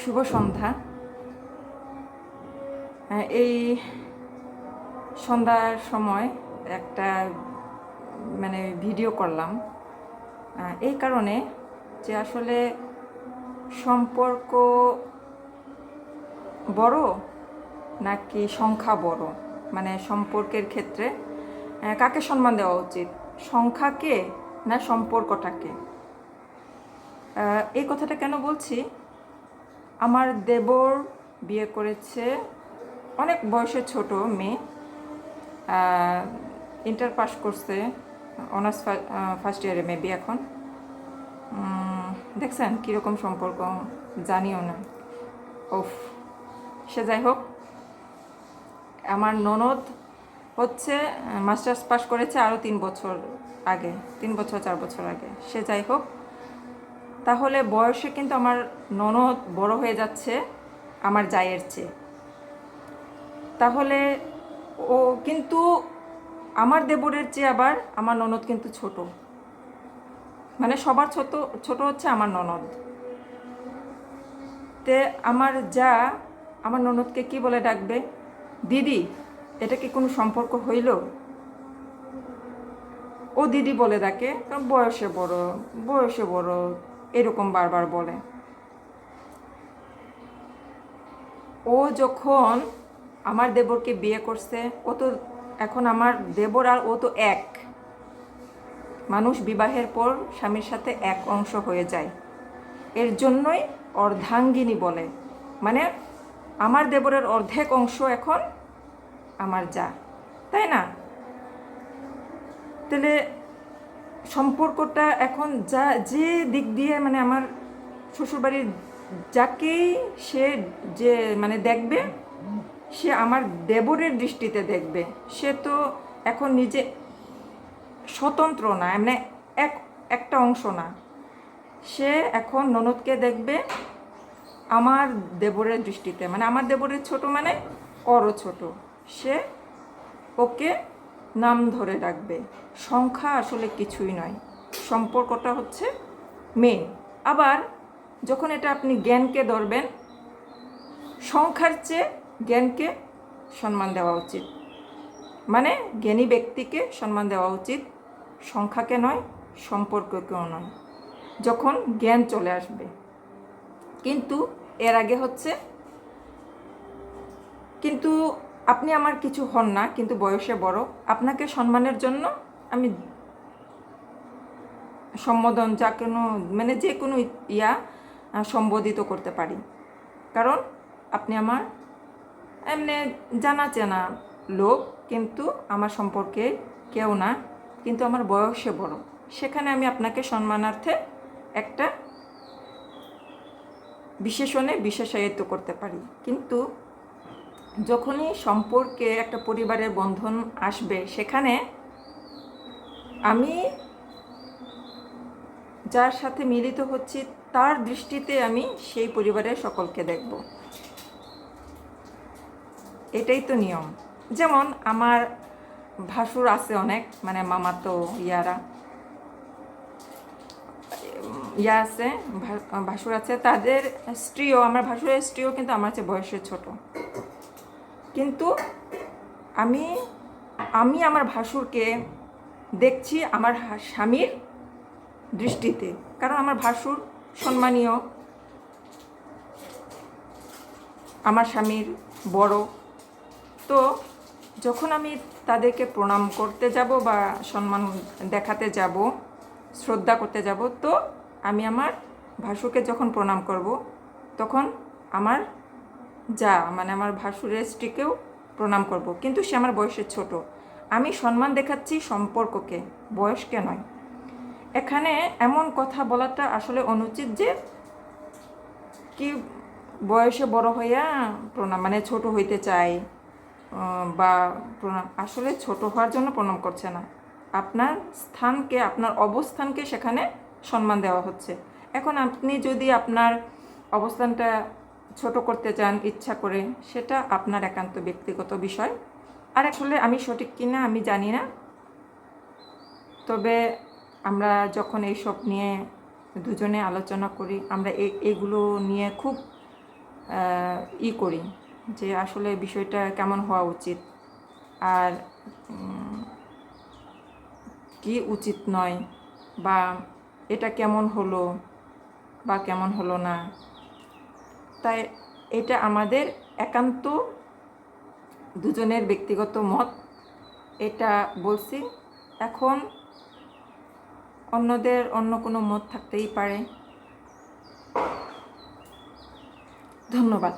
শুভ সন্ধ্যা। হ্যাঁ, এই সন্ধ্যার সময় একটা মানে ভিডিও করলাম। এই কারণে যে আসলে সম্পর্ক বড় নাকি সংখ্যা বড়? মানে সম্পর্কের ক্ষেত্রে কাকে সম্মান দেওয়া উচিত? সংখ্যাকে না সম্পর্কটাকে? এই কথাটা কেন বলছি? আমার দেবর বিয়ে করেছে, অনেক বয়সে ছোট মেয়ে ইন্টার পাস করছে অনার্স ফার্স্ট ইয়ারে মেবি এখন। দেখছেন কীরকম সম্পর্ক, জানিও না। ওফ সে যাই হোক, আমার ননদ হচ্ছে মাস্টার্স পাস করেছে আরও তিন বছর আগে, তিন বছর, চার বছর আগে। সে যাই হোক তাহলে বয়সে কিন্তু আমার ননদ বড় হয়ে যাচ্ছে, আমার জায়ের চেয়ে। তাহলে ও কিন্তু আমার দেবরের চেয়ে আবার আমার ননদ কিন্তু ছোট। মানে সবার ছোট ছোট হচ্ছে আমার ননদ। তে আমার যা, আমার ননদকে কি বলে ডাকবে? দিদি, এটা কি কোনো সম্পর্ক হইল? ও দিদি বলে ডাকে, কারণ বয়সে বড় বয়সে বড়। এরকম বারবার বলে। ও যখন আমার দেবরকে বিয়ে করছে, ও তো এখন আমার দেবর আর ও তো এক। মানুষ বিবাহের পর স্বামীর সাথে এক অংশ হয়ে যায়। এর জন্যই অর্ধাঙ্গিনী বলে। মানে আমার দেবরের অর্ধেক অংশ এখন আমার যা। তাই না? তাহলে সম্পর্কটা এখন যা, যে দিক দিয়ে মানে আমার শ্বশুরবাড়ির যাকেই সে যে মানে দেখবে, সে আমার দেবরের দৃষ্টিতে দেখবে। সে তো এখন নিজে স্বতন্ত্র না মানে এক, একটা অংশ না। সে এখন ননদকে দেখবে আমার দেবরের দৃষ্টিতে মানে আমার দেবরের ছোট মানে অরও ছোট। সে ওকে নাম ধরে ডাকবে। সংখ্যা আসলে কিছুই নয়। সম্পর্কটা হচ্ছে মেন আবার যখন এটা আপনি জ্ঞানকে ধরবেন, সংখ্যার চেয়ে জ্ঞানকে সম্মান দেওয়া উচিত। মানে জ্ঞানী ব্যক্তিকে সম্মান দেওয়া উচিত। সংখ্যাকে নয়, সম্পর্ককেও নয়। যখন জ্ঞান চলে আসবে। কিন্তু এর আগে হচ্ছে, কিন্তু আপনি আমার কিছু হন না, কিন্তু বয়সে বড়। আপনাকে সম্মানের জন্য আমি সম্বোধন যা কোনো মানে যে কোনো ইয়া সম্বোধিত করতে পারি। কারণ আপনি আমার এমনি জানা চেনা লোক, কিন্তু আমার সম্পর্কে কেউ না, কিন্তু আমার বয়সে বড়। সেখানে আমি আপনাকে সম্মানার্থে একটা বিশেষণে বিশেষায়িত করতে পারি। কিন্তু যখনই সম্পর্কে একটা পরিবারের বন্ধন আসবে, সেখানে আমি যার সাথে মিলিত হচ্ছি, তার দৃষ্টিতে আমি সেই পরিবারের সকলকে দেখব। এটাই তো নিয়ম। যেমন আমার ভাসুর আছে অনেক মানে মামাতো ইয়ারা। ইয়া আছে ভাসুর আছে। তাদের স্ত্রীও, আমার ভাসুরের স্ত্রীও কিন্তু আমার চেয়ে বয়সে ছোট। কিন্তু আমি আমি আমার ভাসুরকে দেখছি আমার স্বামীর দৃষ্টিতে। কারণ আমার ভাসুর সম্মানীয়। আমার স্বামীর বড়। তো যখন আমি তাদেরকে প্রণাম করতে যাব বা সম্মান দেখাতে যাব, শ্রদ্ধা করতে যাব, তো আমি আমার ভাসুকে যখন প্রণাম করব, তখন আমার যা মানে আমার ভাসুরের স্ত্রীকেও প্রণাম করব। কিন্তু সে আমার বয়সে ছোট। আমি সম্মান দেখাচ্ছি সম্পর্ককে, বয়সকে নয়। এখানে এমন কথা বলাটা আসলে অনুচিত যে, কি বয়সে বড় হইয়া প্রণাম মানে ছোট হইতে চাই বা প্রণাম, আসলে ছোট হওয়ার জন্য প্রণাম করছে না। আপনার স্থানকে, আপনার অবস্থানকে সেখানে সম্মান দেওয়া হচ্ছে। এখন আপনি যদি আপনার অবস্থানটা ছোট করতে চান ইচ্ছা করে, সেটা আপনার একান্ত ব্যক্তিগত বিষয়। আর আসলে আমি সঠিক কিনা আমি জানি না। তবে আমরা যখন এইসব নিয়ে দুজনে আলোচনা করি, আমরা এগুলো নিয়ে খুব ই করি যে আসলে বিষয়টা কেমন হওয়া উচিত। আর কি উচিত নয় বা এটা কেমন হলো বা কেমন হলো না। তাই এটা আমাদের একান্ত দুজনের ব্যক্তিগত মত। এটা বলছি, এখন অন্যদের অন্য কোনো মত থাকতেই পারে। ধন্যবাদ।